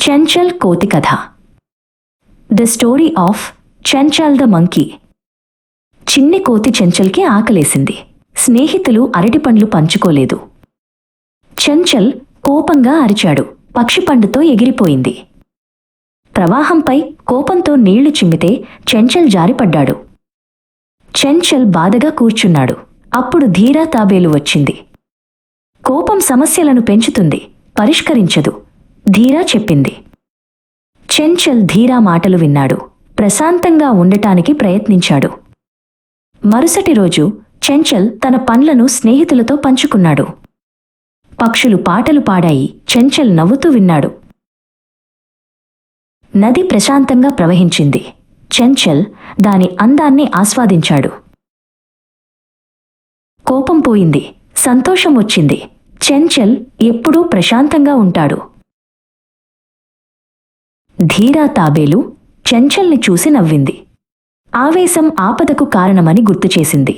చెంచల్ కోతి కథ the story of Chenchal the monkey చిన్ని కోతి చెంచల్కి ఆకలేసింది స్నేహితులు అరటిపండ్లు పంచుకోలేదు చెంచల్ కోపంగా అరిచాడు పక్షిపండుతో ఎగిరిపోయింది ప్రవాహంపై కోపంతో నీళ్ళు చిమ్మితే చెంచల్ జారిపడ్డాడు చెంచల్ బాధగా కూర్చున్నాడు అప్పుడు ధీరా తాబేలు వచ్చింది కోపం సమస్యలను పెంచుతుంది పరిష్కరించదు ధీరా చెప్పింది. చెంచల్ ధీరా మాటలు విన్నాడు. ప్రశాంతంగా ఉండటానికి ప్రయత్నించాడు. మరుసటి రోజు చెంచల్ తన పండ్లను స్నేహితులతో పంచుకున్నాడు. పక్షులు పాటలు పాడాయి. చెంచల్ నవ్వుతూ విన్నాడు. నది ప్రశాంతంగా ప్రవహించింది. చెంచల్ దాని అందాన్ని ఆస్వాదించాడు. కోపం పోయింది. సంతోషం వచ్చింది. చెంచల్ ఎప్పుడూ ప్రశాంతంగా ఉంటాడు. ధీరా తాబేలు చెంచల్ని చూసి నవ్వింది. ఆవేశం ఆపదకు కారణమని గుర్తుచేసింది